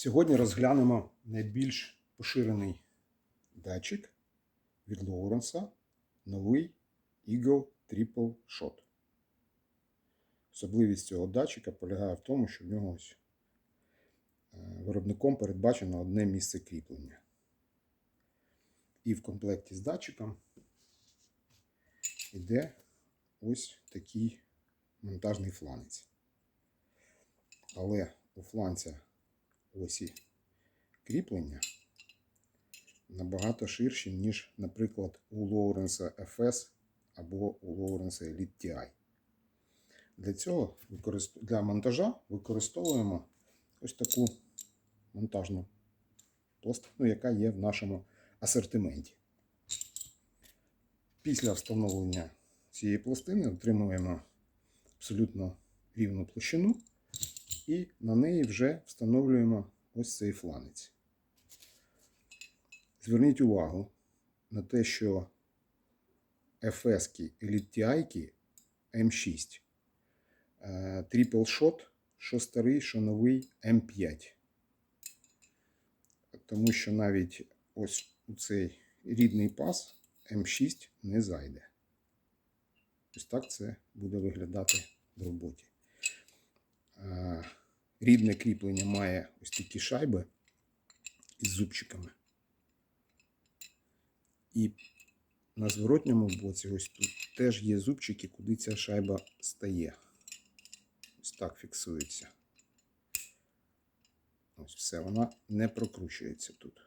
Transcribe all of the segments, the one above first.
Сьогодні розглянемо найбільш поширений датчик від Лоуренса, новий Eagle Triple Shot. Особливість цього датчика полягає в тому, що в нього е, виробником передбачено одне місце кріплення. І в комплекті з датчиком йде ось такий монтажний фланець. Але у фланця осі кріплення набагато ширші, ніж, наприклад, у Лоуренса FS або у Лоуренса Elite TI. Для цього для монтажа використовуємо ось таку монтажну пластину, яка є в нашому асортименті. Після встановлення цієї пластини отримуємо абсолютно рівну площину і на неї вже встановлюємо ось цей фланець. Зверніть увагу на те, що FS і LTI М6 е, Triple Shot, що старий, що новий М5. Тому що навіть ось у цей рідний пас М6 не зайде. Ось так це буде виглядати в роботі. Е, Рідне кріплення має ось такі шайби із зубчиками. І на зворотньому боці ось тут теж є зубчики, куди ця шайба стає. Ось так фіксується. Ось все, вона не прокручується тут.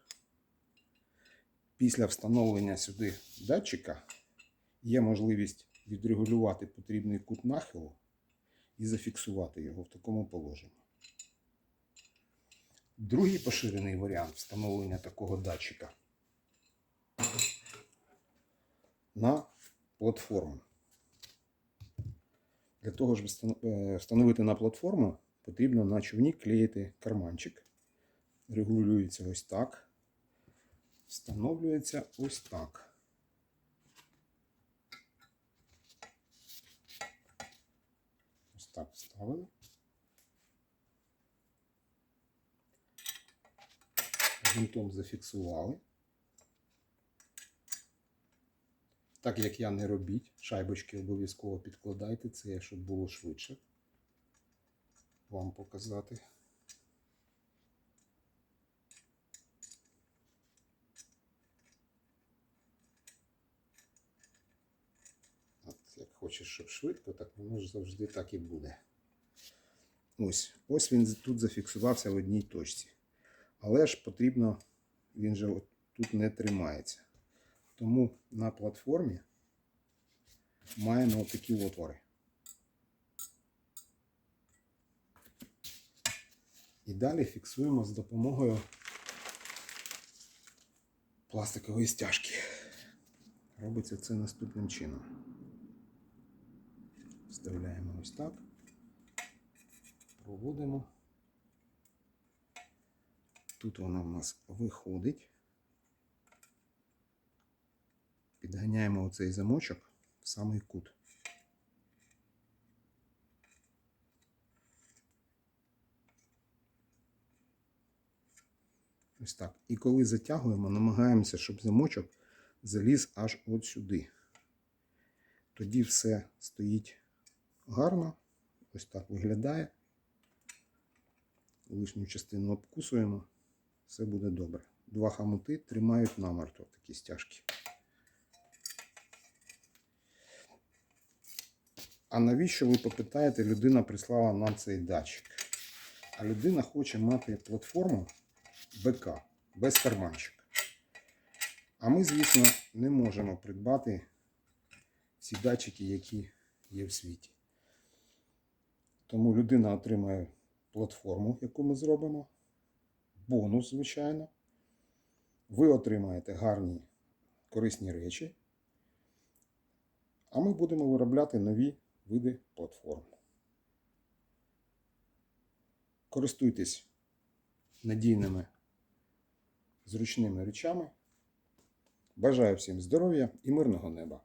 Після встановлення сюди датчика є можливість відрегулювати потрібний кут нахилу і зафіксувати його в такому положенні. Другий поширений варіант встановлення такого датчика на платформу. Для того, щоб е, встановити на платформу, потрібно на човні клеїти карманчик. Регулюється ось так. Встановлюється ось так. Ось так вставили. Гвинтом зафіксували. Так як я не робіть, шайбочки обов'язково підкладайте це, щоб було швидше. Вам показати. От, як хочеш, щоб швидко, так воно ж завжди так і буде. Ось, ось він тут зафіксувався в одній точці. Але ж потрібно, він же от тут не тримається. Тому на платформі маємо такі отвори. І далі фіксуємо з допомогою пластикової стяжки. Робиться це наступним чином. Вставляємо ось так, проводимо. Тут вона в нас виходить. Підганяємо оцей замочок в самий кут. Ось так. І коли затягуємо, намагаємося, щоб замочок заліз аж от сюди. Тоді все стоїть гарно. Ось так виглядає. Лишню частину обкусуємо. Все буде добре. Два хамути тримають намертво такі стяжки. А навіщо ви попитаєте, людина прислала нам цей датчик? А людина хоче мати платформу БК без карманчика. А ми, звісно, не можемо придбати ці датчики, які є в світі. Тому людина отримає платформу, яку ми зробимо. Бонус, звичайно. Ви отримаєте гарні корисні речі. А ми будемо виробляти нові види платформ. Користуйтесь надійними зручними речами. Бажаю всім здоров'я і мирного неба!